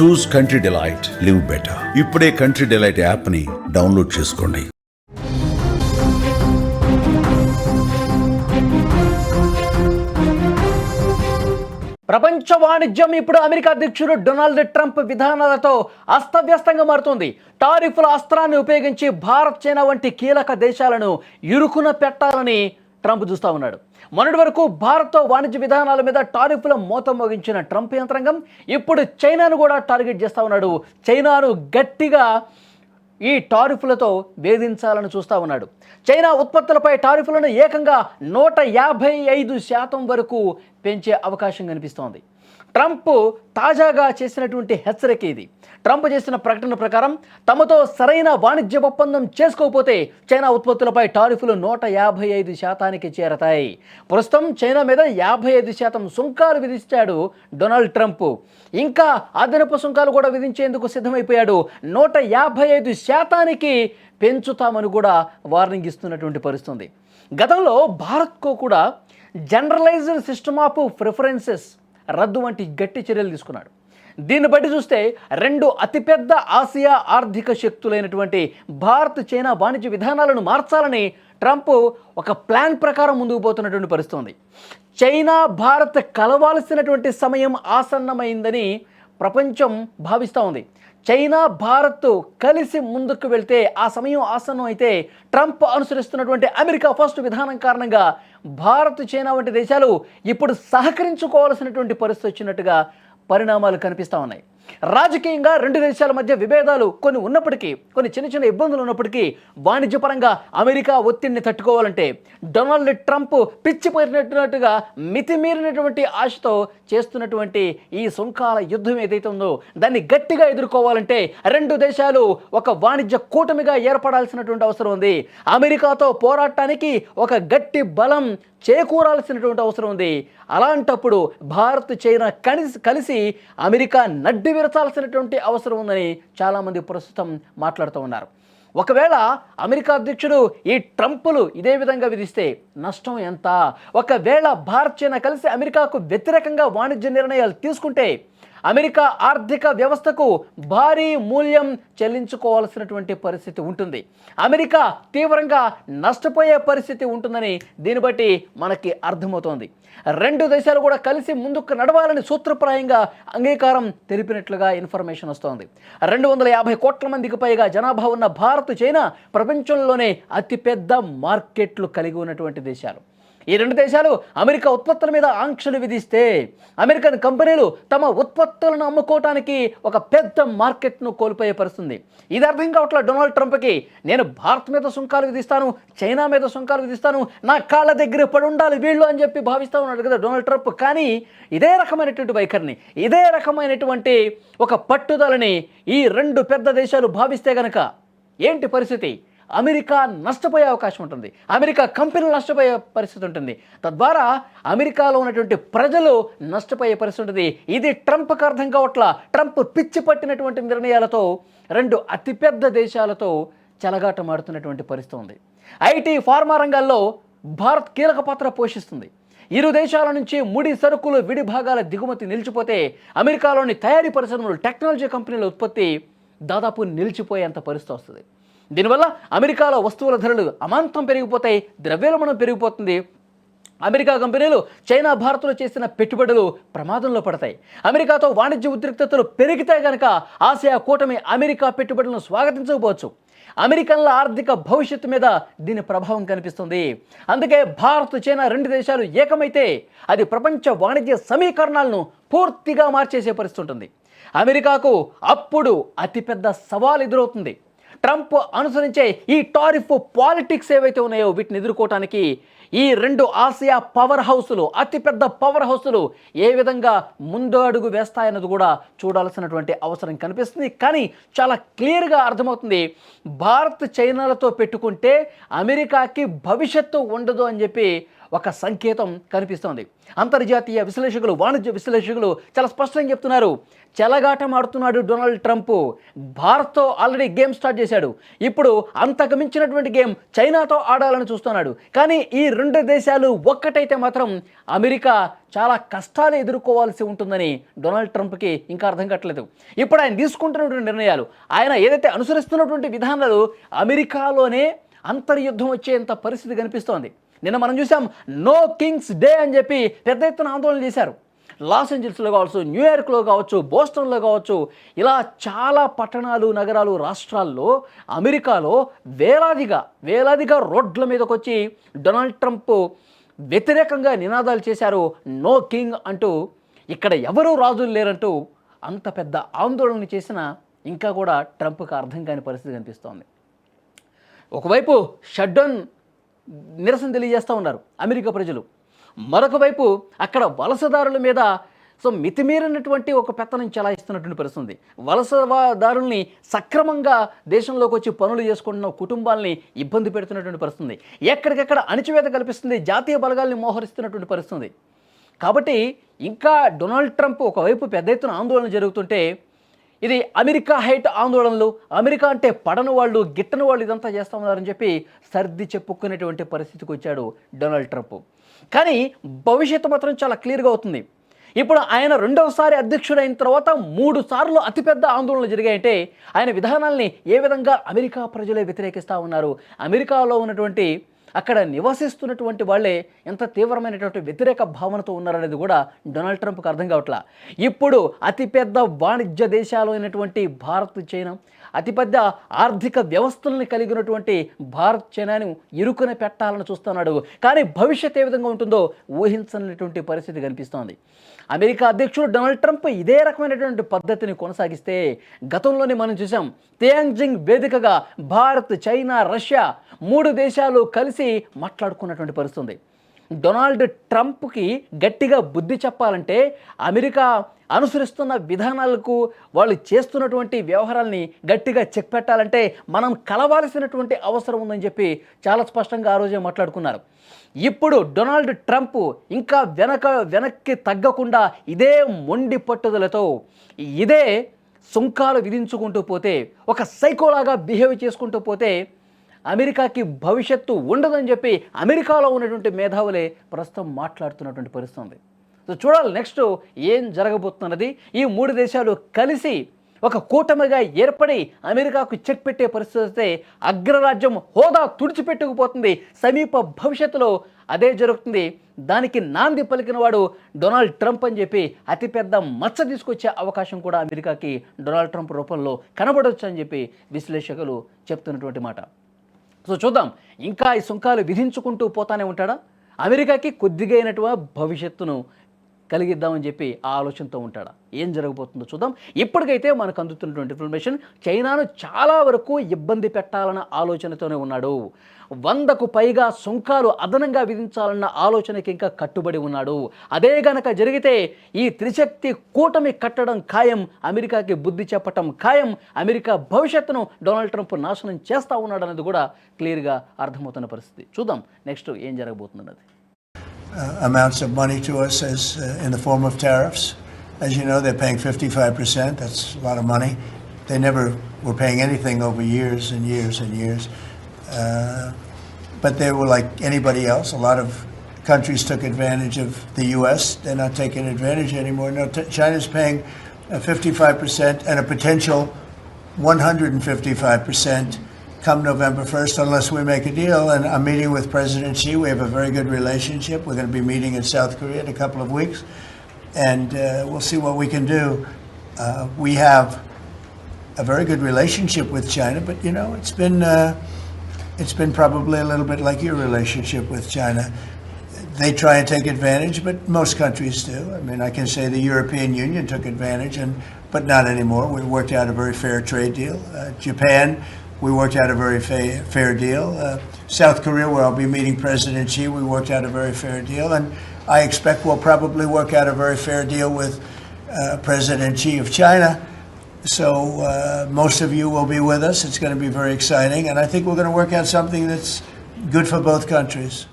Choose country delight live better. ఇప్పుడే country delight యాప్ని download చేసుకోండి. ప్రపంచ వాణిజ్యం ఇప్పుడు అమెరికా అధ్యక్షుడు డొనాల్డ్ ట్రంప్ విధానాలతో అస్తవ్యస్తంగా మారుతుంది. టారిఫ్ల అస్త్రాన్ని ఉపయోగించి భారత్ చైనా వంటి కీలక దేశాలను ఇరుకున పెట్టాలని ట్రంప్ చూస్తూ ఉన్నాడు. మొన్నటి వరకు భారత్తో వాణిజ్య విధానాల మీద టారిఫ్ల మోత మోగించిన ట్రంప్ యంత్రాంగం ఇప్పుడు చైనాను కూడా టార్గెట్ చేస్తా ఉన్నాడు. చైనాను గట్టిగా ఈ టారిఫ్లతో వేధించాలని చూస్తా ఉన్నాడు. చైనా ఉత్పత్తులపై టారిఫ్లను ఏకంగా నూట యాభై ఐదు శాతం వరకు పెంచే అవకాశం కనిపిస్తోంది. ట్రంప్ తాజాగా చేసినటువంటి హెచ్చరిక ఇది. ట్రంప్ చేసిన ప్రకటన ప్రకారం తమతో సరైన వాణిజ్య ఒప్పందం చేసుకోకపోతే చైనా ఉత్పత్తులపై టారిఫ్లు నూట యాభై ఐదు శాతానికి చేరతాయి. ప్రస్తుతం చైనా మీద యాభై ఐదు శాతం సుంకాలు విధించాడు డొనాల్డ్ ట్రంప్. ఇంకా అదనపు సుంకాలు కూడా విధించేందుకు సిద్ధమైపోయాడు. నూట యాభై ఐదు శాతానికి పెంచుతామని కూడా వార్నింగ్ ఇస్తున్నటువంటి పరిస్థితుంది. గతంలో భారత్కు కూడా జనరలైజ్డ్ సిస్టమ్ ఆఫ్ ప్రిఫరెన్సెస్ రద్దు వంటి గట్టి చర్యలు తీసుకున్నాడు. దీన్ని బట్టి చూస్తే రెండు అతిపెద్ద ఆసియా ఆర్థిక శక్తులైనటువంటి భారత్ చైనా వాణిజ్య విధానాలను మార్చాలని ట్రంప్ ఒక ప్లాన్ ప్రకారం ముందుకు పోతున్నటువంటి పరిస్థితుంది. చైనా భారత్ కలవాల్సినటువంటి సమయం ఆసన్నమైందని ప్రపంచం భావిస్తూ ఉంది. చైనా భారత్ కలిసి ముందుకు వెళ్తే ఆ సమయం ఆసన్నం అయితే ట్రంప్ అనుసరిస్తున్నటువంటి అమెరికా ఫస్ట్ విధానం కారణంగా భారత్ చైనా వంటి దేశాలు ఇప్పుడు సహకరించుకోవాల్సినటువంటి పరిస్థితి వచ్చినట్టుగా పరిణామాలు కనిపిస్తూ ఉన్నాయి. రాజకీయంగా రెండు దేశాల మధ్య విభేదాలు కొన్ని ఉన్నప్పటికీ కొన్ని చిన్న చిన్న ఇబ్బందులు ఉన్నప్పటికీ వాణిజ్యపరంగా అమెరికా ఒత్తిడిని తట్టుకోవాలంటే డొనాల్డ్ ట్రంప్ పిచ్చిపోయినట్టుగా మితిమీరినటువంటి ఆశతో చేస్తున్నటువంటి ఈ సుంకాల యుద్ధం ఏదైతే ఉందో దాన్ని గట్టిగా ఎదుర్కోవాలంటే రెండు దేశాలు ఒక వాణిజ్య కూటమిగా ఏర్పడాల్సినటువంటి అవసరం ఉంది. అమెరికాతో పోరాటానికి ఒక గట్టి బలం చేకూరాల్సినటువంటి అవసరం ఉంది. అలాంటప్పుడు భారత్ చైనా కలిసి కలిసి అమెరికా నడ్డి విరచాల్సినటువంటి అవసరం ఉందని చాలామంది ప్రస్తుతం మాట్లాడుతూ ఉన్నారు. ఒకవేళ అమెరికా అధ్యక్షుడు ఈ ట్రంపులు ఇదే విధంగా విధిస్తే నష్టం ఎంత? ఒకవేళ భారత్ చైనా కలిసి అమెరికాకు వ్యతిరేకంగా వాణిజ్య నిర్ణయాలు తీసుకుంటే అమెరికా ఆర్థిక వ్యవస్థకు భారీ మూల్యం చెల్లించుకోవాల్సినటువంటి పరిస్థితి ఉంటుంది. అమెరికా తీవ్రంగా నష్టపోయే పరిస్థితి ఉంటుందని దీన్ని బట్టి మనకి అర్థమవుతోంది. రెండు దేశాలు కూడా కలిసి ముందుకు నడవాలని సూత్రప్రాయంగా అంగీకారం తెలిపినట్లుగా ఇన్ఫర్మేషన్ వస్తోంది. రెండు వందల యాభై కోట్ల మందికి పైగా జనాభా ఉన్న భారత్ చైనా ప్రపంచంలోనే అతిపెద్ద మార్కెట్లు కలిగి ఉన్నటువంటి దేశాలు. ఈ రెండు దేశాలు అమెరికా ఉత్పత్తుల మీద ఆంక్షలు విధిస్తే అమెరికన్ కంపెనీలు తమ ఉత్పత్తులను అమ్ముకోవటానికి ఒక పెద్ద మార్కెట్ను కోల్పోయే పరిస్థితుంది ఇది అర్థం కావట్లే డొనాల్డ్ ట్రంప్కి? నేను భారత్ మీద సుంకాలు విధిస్తాను చైనా మీద సుంకాలు విధిస్తాను నా కాళ్ళ దగ్గర పడి ఉండాలి వీళ్ళు అని చెప్పి భావిస్తూ ఉన్నాడు కదా డొనాల్డ్ ట్రంప్. కానీ ఇదే రకమైనటువంటి వైఖరిని ఇదే రకమైనటువంటి ఒక పట్టుదలని ఈ రెండు పెద్ద దేశాలు భావిస్తే గనక ఏంటి పరిస్థితి? అమెరికా నష్టపోయే అవకాశం ఉంటుంది. అమెరికా కంపెనీలు నష్టపోయే పరిస్థితి ఉంటుంది. తద్వారా అమెరికాలో ఉన్నటువంటి ప్రజలు నష్టపోయే పరిస్థితి ఉంటుంది. ఇది ట్రంప్కి అర్థం కావట్ల? ట్రంప్ పిచ్చి పట్టినటువంటి నిర్ణయాలతో రెండు అతిపెద్ద దేశాలతో చెలగాటమాడుతున్నటువంటి పరిస్థితి ఉంది. ఐటీ ఫార్మా రంగాల్లో భారత్ కీలక పాత్ర పోషిస్తుంది. ఇరు దేశాల నుంచి ముడి సరుకులు విడి భాగాల దిగుమతి నిలిచిపోతే అమెరికాలోని తయారీ పరిశ్రమలు టెక్నాలజీ కంపెనీల ఉత్పత్తి దాదాపు నిలిచిపోయేంత పరిస్థితి వస్తుంది. దీనివల్ల అమెరికాలో వస్తువుల ధరలు అమాంతం పెరిగిపోతాయి ద్రవ్యోల్బణం పెరిగిపోతుంది. అమెరికా కంపెనీలు చైనా భారత్లో చేసిన పెట్టుబడులు ప్రమాదంలో పడతాయి. అమెరికాతో వాణిజ్య ఉద్రిక్తతలు పెరిగితే గనక ఆసియా కూటమి అమెరికా పెట్టుబడులను స్వాగతించకపోవచ్చు. అమెరికన్ల ఆర్థిక భవిష్యత్తు మీద దీని ప్రభావం కనిపిస్తుంది. అందుకే భారత్ చైనా రెండు దేశాలు ఏకమైతే అది ప్రపంచ వాణిజ్య సమీకరణాలను పూర్తిగా మార్చేసే పరిస్థితి ఉంటుంది. అమెరికాకు అప్పుడు అతిపెద్ద సవాల్ ఎదురవుతుంది. ట్రంప్ అనుసరించే ఈ టారిఫ్ పాలిటిక్స్ ఏవైతే ఉన్నాయో వీటిని ఎదుర్కోవటానికి ఈ రెండు ఆసియా పవర్ హౌసులు అతిపెద్ద పవర్ హౌసులు ఏ విధంగా ముందు అడుగు వేస్తాయన్నది కూడా చూడాల్సినటువంటి అవసరం కనిపిస్తుంది. కానీ చాలా క్లియర్గా అర్థమవుతుంది. భారత్ చైనాలతో పెట్టుకుంటే అమెరికాకి భవిష్యత్తు ఉండదు అని చెప్పి ఒక సంకేతం కనిపిస్తోంది. అంతర్జాతీయ విశ్లేషకులు వాణిజ్య విశ్లేషకులు చాలా స్పష్టంగా చెప్తున్నారు. చెలగాటం ఆడుతున్నాడు డొనాల్డ్ ట్రంప్. భారత్తో ఆల్రెడీ గేమ్ స్టార్ట్ చేశాడు. ఇప్పుడు అంతకు మించినటువంటి గేమ్ చైనాతో ఆడాలని చూస్తున్నాడు. కానీ ఈ రెండు దేశాలు ఒక్కటైతే మాత్రం అమెరికా చాలా కష్టాలు ఎదుర్కోవాల్సి ఉంటుందని డొనాల్డ్ ట్రంప్కి ఇంకా అర్థం కావట్లేదు. ఇప్పుడు ఆయన తీసుకుంటున్నటువంటి నిర్ణయాలు ఆయన ఏదైతే అనుసరిస్తున్నటువంటి విధానాలు అమెరికాలోనే అంతర్యుద్ధం వచ్చేంత పరిస్థితి కనిపిస్తోంది. నిన్న మనం చూసాం నో కింగ్స్ డే అని చెప్పి పెద్ద ఎత్తున ఆందోళన చేశారు. లాస్ ఏంజల్స్లో కావచ్చు న్యూయార్క్లో కావచ్చు బోస్టన్లో కావచ్చు ఇలా చాలా పట్టణాలు నగరాలు రాష్ట్రాల్లో అమెరికాలో వేలాదిగా వేలాదిగా రోడ్ల మీదకి వచ్చి డొనాల్డ్ ట్రంప్ వ్యతిరేకంగా నినాదాలు చేశారు. నో కింగ్ అంటూ ఇక్కడ ఎవరూ రాజులు లేరంటూ అంత పెద్ద ఆందోళన చేసిన ఇంకా కూడా ట్రంప్కి అర్థం కాని పరిస్థితి కనిపిస్తోంది. ఒకవైపు షడ్డౌన్ నిరసన తెలియజేస్తూ ఉన్నారు అమెరికా ప్రజలు. మరొక వైపు అక్కడ వలసదారుల మీద సో మితిమీరినటువంటి ఒక పెత్తనం చలాయిస్తున్నటువంటి పరిస్థితి ఉంది వలసదారుల్ని సక్రమంగా దేశంలోకి వచ్చి పనులు చేసుకుంటున్న కుటుంబాలని ఇబ్బంది పెడుతున్నటువంటి పరిస్థితుంది. ఎక్కడికెక్కడ అణిచివేత కల్పిస్తుంది జాతీయ బలగాల్ని మోహరిస్తున్నటువంటి పరిస్థితుంది. కాబట్టి ఇంకా డొనాల్డ్ ట్రంప్ ఒకవైపు పెద్ద ఎత్తున ఆందోళన జరుగుతుంటే ఇది అమెరికా హైట్ ఆందోళనలు అమెరికా అంటే పడని వాళ్ళు గిట్టని వాళ్ళు ఇదంతా చేస్తా ఉన్నారని చెప్పి సర్ది చెప్పుకునేటువంటి పరిస్థితికి వచ్చాడు డొనాల్డ్ ట్రంప్. కానీ భవిష్యత్తు మాత్రం చాలా క్లియర్గా అవుతుంది. ఇప్పుడు ఆయన రెండవసారి అధ్యక్షుడైన తర్వాత మూడు సార్లు అతిపెద్ద ఆందోళనలు జరిగాయంటే ఆయన విధానాల్ని ఏ విధంగా అమెరికా ప్రజలే వ్యతిరేకిస్తూ ఉన్నారు? అమెరికాలో ఉన్నటువంటి అక్కడ నివసిస్తున్నటువంటి వాళ్ళే ఎంత తీవ్రమైనటువంటి వ్యతిరేక భావనతో ఉన్నారనేది కూడా డొనాల్డ్ ట్రంప్కి అర్థం కావట్లా. ఇప్పుడు అతిపెద్ద వాణిజ్య దేశాలు అయినటువంటి భారత్ చైనా అతిపెద్ద ఆర్థిక వ్యవస్థలను కలిగి ఉన్నటువంటి భారత్ చైనాను ఇరుకున పెట్టాలని చూస్తున్నాడు కానీ భవిష్యత్ ఏ విధంగా ఉంటుందో ఊహించనటువంటి పరిస్థితి కనిపిస్తోంది అమెరికా అధ్యక్షుడు డొనాల్డ్ ట్రంప్ ఇదే రకమైనటువంటి పద్ధతిని కొనసాగిస్తే గతంలోనే మనం చూసాం థియాంగ్జింగ్ వేదికగా భారత్ చైనా రష్యా మూడు దేశాలు కలిసి మాట్లాడుకున్నటువంటి పరిస్థితి ఉంది. డొనాల్డ్ ట్రంప్కి గట్టిగా బుద్ధి చెప్పాలంటే అమెరికా అనుసరిస్తున్న విధానాలకు వాళ్ళు చేస్తున్నటువంటి వ్యవహారాల్ని గట్టిగా చెక్ పెట్టాలంటే మనం కలవాల్సినటువంటి అవసరం ఉందని చెప్పి చాలా స్పష్టంగా ఆ రోజే మాట్లాడుకున్నారు. ఇప్పుడు డొనాల్డ్ ట్రంప్ ఇంకా వెనక వెనక్కి తగ్గకుండా ఇదే మొండి పట్టుదలతో ఇదే సుంకాలు విధించుకుంటూ పోతే ఒక సైకోలాగా బిహేవ్ చేసుకుంటూ పోతే అమెరికాకి భవిష్యత్తు ఉండదని చెప్పి అమెరికాలో ఉన్నటువంటి మేధావులే ప్రస్తుతం మాట్లాడుతున్నటువంటి పరిస్థితి ఉంది సో చూడాలి నెక్స్ట్ ఏం జరగబోతున్నది? ఈ మూడు దేశాలు కలిసి ఒక కూటమిగా ఏర్పడి అమెరికాకు చెక్ పెట్టే పరిస్థితి వస్తే అగ్రరాజ్యం హోదా తుడిచిపెట్టుకుపోతుంది. సమీప భవిష్యత్తులో అదే జరుగుతుంది. దానికి నాంది పలికిన వాడు డొనాల్డ్ ట్రంప్ అని చెప్పి అతిపెద్ద మచ్చ తీసుకొచ్చే అవకాశం కూడా అమెరికాకి డొనాల్డ్ ట్రంప్ రూపంలో కనబడవచ్చు అని చెప్పి విశ్లేషకులు చెప్తున్నటువంటి మాట. సో చూద్దాం. ఇంకా ఈ సుంకాలు విధించుకుంటూ పోతానే ఉంటాడా? అమెరికాకి కొద్దిగా అయినటువంటి భవిష్యత్తును కలిగిద్దామని చెప్పి ఆ ఆలోచనతో ఉంటాడా? ఏం జరగబోతుందో చూద్దాం. ఇప్పటికైతే మనకు అందుతున్నటువంటి ఇన్ఫర్మేషన్ చైనాను చాలా వరకు ఇబ్బంది పెట్టాలన్న ఆలోచనతోనే ఉన్నాడు. వందకు పైగా సుంకాలు అదనంగా విధించాలన్న ఆలోచనకి ఇంకా కట్టుబడి ఉన్నాడు. అదే గనక జరిగితే ఈ త్రిశక్తి కూటమి కట్టడం ఖాయం అమెరికాకి బుద్ధి చెప్పటం ఖాయం అమెరికా భవిష్యత్తును డొనాల్డ్ ట్రంప్ నాశనం చేస్తూ ఉన్నాడు అనేది కూడా క్లియర్గా అర్థమవుతున్న పరిస్థితి. చూద్దాం. నెక్స్ట్ ఏం జరగబోతున్నది amounts of money to us as uh, in the form of tariffs. As you know, they're paying 55%. That's a lot of money. They never were paying anything over years and years and years. Uh, but they were like anybody else. A lot of countries took advantage of the U.S. They're not taking advantage anymore. No, China's paying uh, 55% and a potential 155% come November 1st unless we make a deal. And I'm meeting with President Xi. We have a very good relationship. We're going to be meeting in South Korea in a couple of weeks. And uh, we'll see what we can do. Uh, we have a very good relationship with China, but you know, it's been uh, it's been probably a little bit like your relationship with China. They try and take advantage, but most countries do. I mean, I can say the European Union took advantage, and but not anymore. We worked out a very fair trade deal. Uh, Japan, we worked out a very fa- fair deal. Uh, South Korea, where I'll be meeting President Xi, we worked out a very fair deal, and I expect we'll probably work out a very fair deal with uh, President Xi of China. So uh, most of you will be with us. It's going to be very exciting, and I think we're going to work out something that's good for both countries.